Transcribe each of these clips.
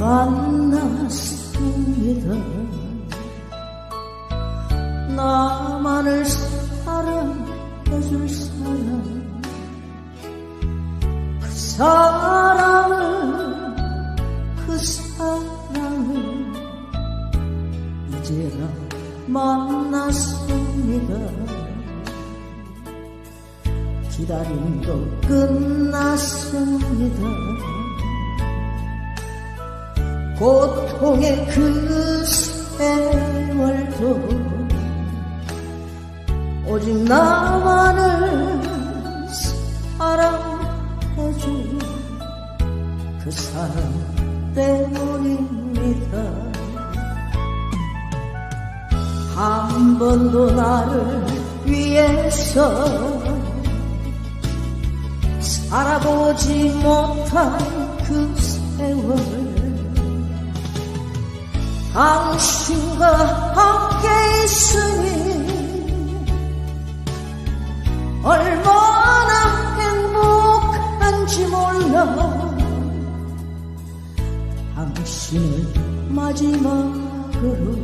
만났습니다. 나만을 사랑해줄 사람 그 사랑을 그 사랑을 이제야 만났습니다. 기다림도 끝났습니다 고통의 그 세월도 오직 나만을 사랑해준 그 사랑 때문입니다. 한 번도 나를 위해서 살아보지 못한 그 세월 당신과 함께 있으니 얼마나 행복한지 몰라. 당신을 마지막으로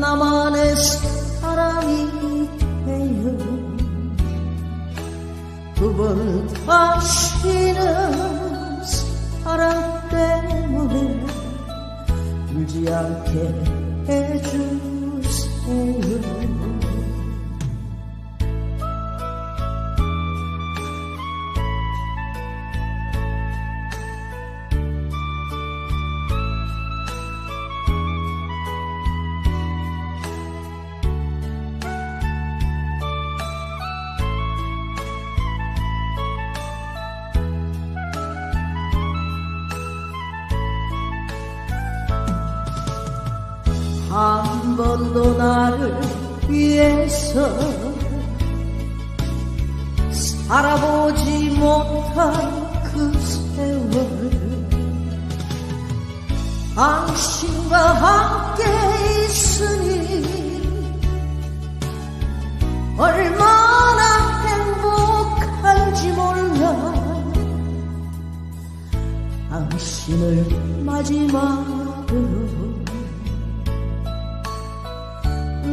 나만의 사랑이 되어 두번 다시는 사랑 울지 않게 해주세요 한 번도 나를 위해서 살아보지 못한 그 세월 당신과 함께 있으니 얼마나 행복한지 몰라. 당신을 마지막으로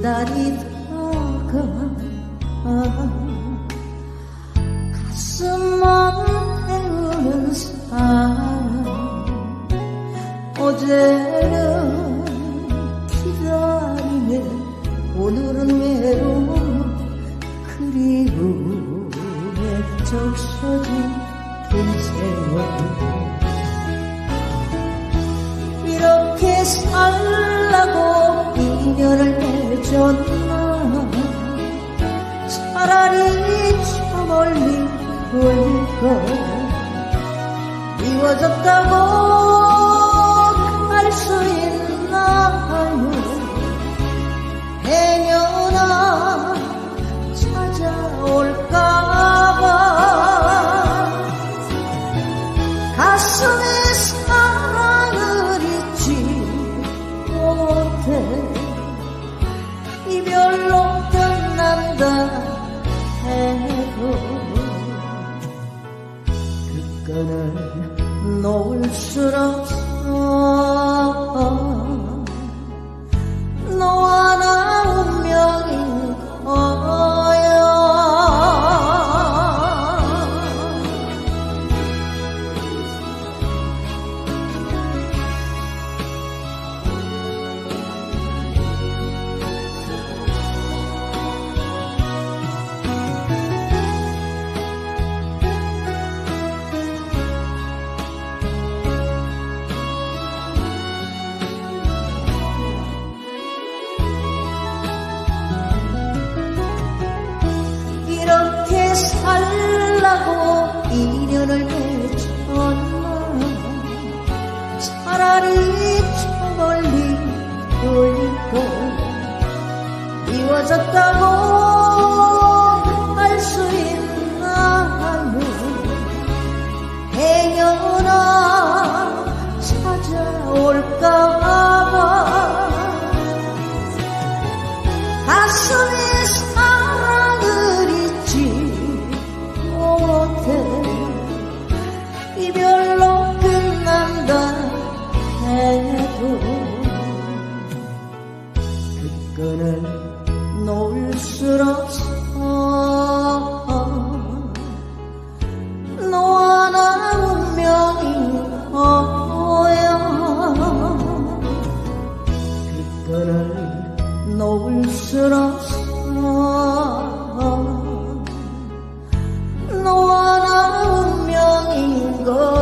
기다리다가 가슴만 태우는 사람 어제 미워졌다 없 미워졌다고 할 수 있나요 행여나 찾아올까봐. 가슴에 사랑을 잊지 못해 이별로 끝난다 해도 그거는 너와 나 운명인 거야. 그거를 놓을 수 없어. 너와 나 운명인 거야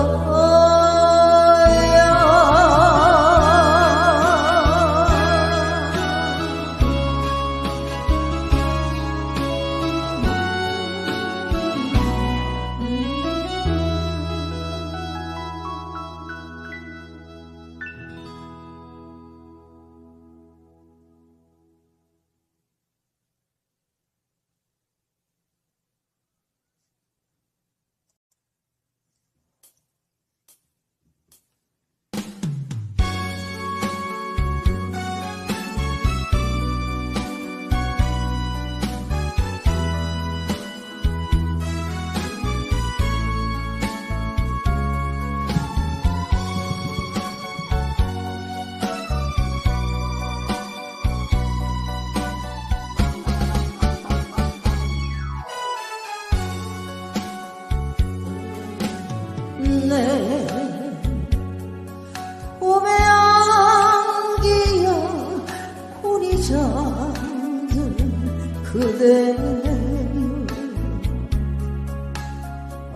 우리 잠든 그대여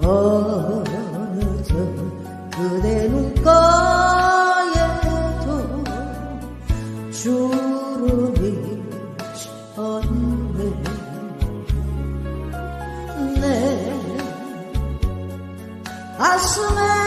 어느덧 그대 눈가에도 주름이 졌네 내 가슴에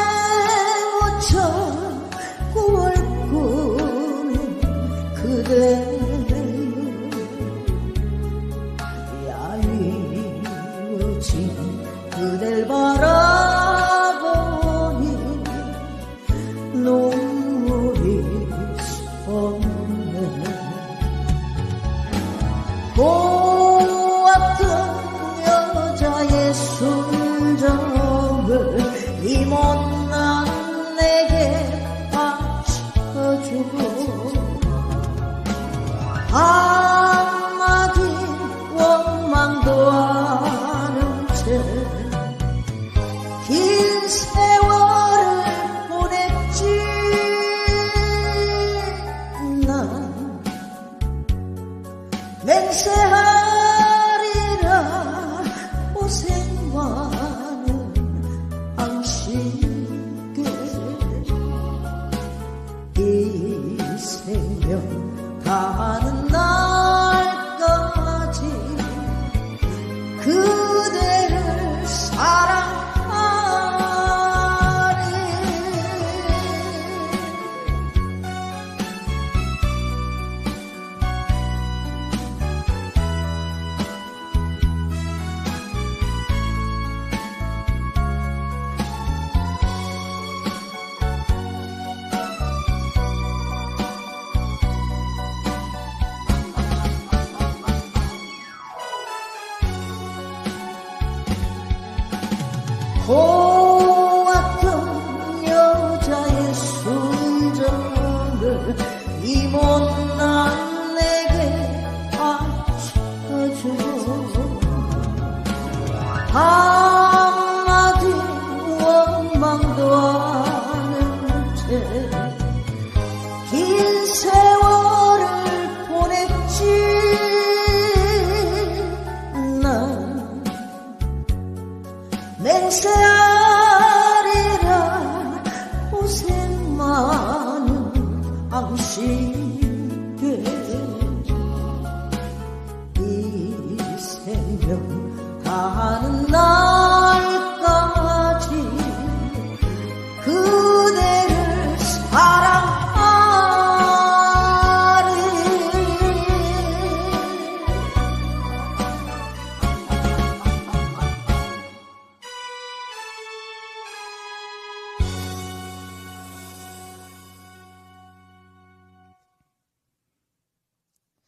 Của. Limón